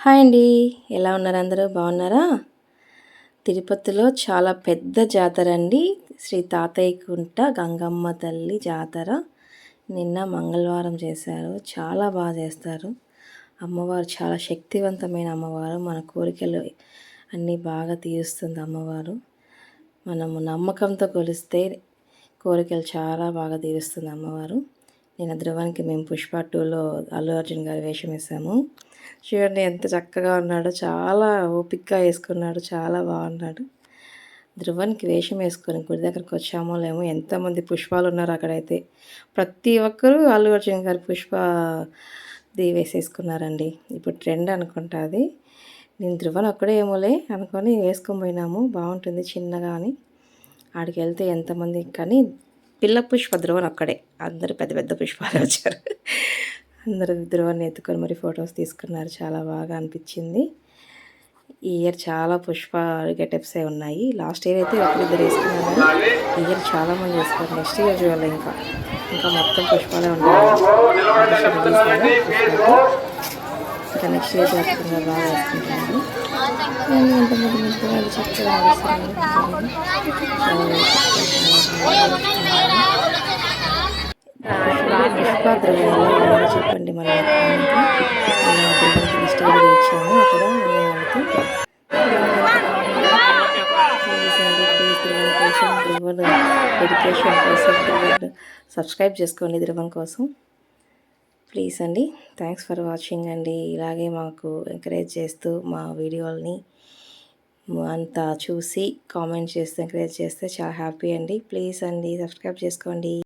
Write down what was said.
Hi అండి. ఎలా ఉన్నారు అందరూ? బాగున్నారా? తిరుపతిలో చాలా పెద్ద జాతర అండి. శ్రీ తాతయ్య కుంట గంగమ్మ తల్లి జాతర. నిన్న మంగళవారం చేశారు. చాలా బాగా చేస్తారు. అమ్మవారు చాలా శక్తివంతమైన అమ్మవారు. మన కోరికలు అన్నీ బాగా తీరుస్తుంది అమ్మవారు. మనము నమ్మకంతో కొలిస్తే కోరికలు చాలా బాగా తీరుస్తుంది అమ్మవారు. నేను ధ్రువానికి మేము పుష్ప టూలో అల్లు అర్జున్ గారు వేషం వేసాము. చూడండి ఎంత చక్కగా ఉన్నాడో చాలా ఓపిక్గా వేసుకున్నాడు చాలా బాగున్నాడు. ధ్రువానికి వేషం వేసుకొని గుడి దగ్గరకు వచ్చామో లేమో ఎంతమంది పుష్పాలు ఉన్నారు అక్కడైతే. ప్రతి ఒక్కరూ అల్లు అర్జున్ గారి పుష్ప వేసేసుకున్నారండి. ఇప్పుడు ట్రెండ్ అనుకుంటా అది. నేను ధ్రువన్ ఒక్కడే ఏమోలే అనుకొని వేసుకొని పోయినాము. బాగుంటుంది చిన్నగా అని. ఆడికి వెళ్తే ఎంతమంది కానీ పిల్ల పుష్ప ధ్రువన్ ఒక్కడే. అందరూ పెద్ద పెద్ద పుష్పాలు వచ్చారు. అందరూ ధ్రువాన్ని ఎత్తుకొని మరి ఫొటోస్ తీసుకున్నారు. చాలా బాగా అనిపించింది. ఈ ఇయర్ చాలా పుష్ప గెటప్స్ ఉన్నాయి. లాస్ట్ ఇయర్ అయితే ఒకరిద్దరు వేసుకున్నారు ఈ ఇయర్ చాలా మంది వేసుకున్నారు. నెక్స్ట్ ఇయర్ చూడాలి ఇంకా. ఇంకా మొత్తం పుష్పాలే ఉంటాయి. ఇంకా నెక్స్ట్ ఇయర్ జరుగుతుందా బాగా వేసుకుంటున్నారు. ఎంతమంది చక్కగా చెప్పండి మన స్టోరీ ఇచ్చాము అక్కడ డెడికేషన్ కోసం సబ్స్క్రైబ్ చేసుకోండి ద్రవం కోసం. ప్లీజ్ అండి థ్యాంక్స్ ఫర్ వాచింగ్ అండి. ఇలాగే మాకు ఎంకరేజ్ చేస్తూ మా వీడియోల్ని అంతా చూసి కామెంట్ చేస్తూ ఎంకరేజ్ చేస్తే చాలా హ్యాపీ అండి. ప్లీజ్ అండి సబ్స్క్రైబ్ చేసుకోండి.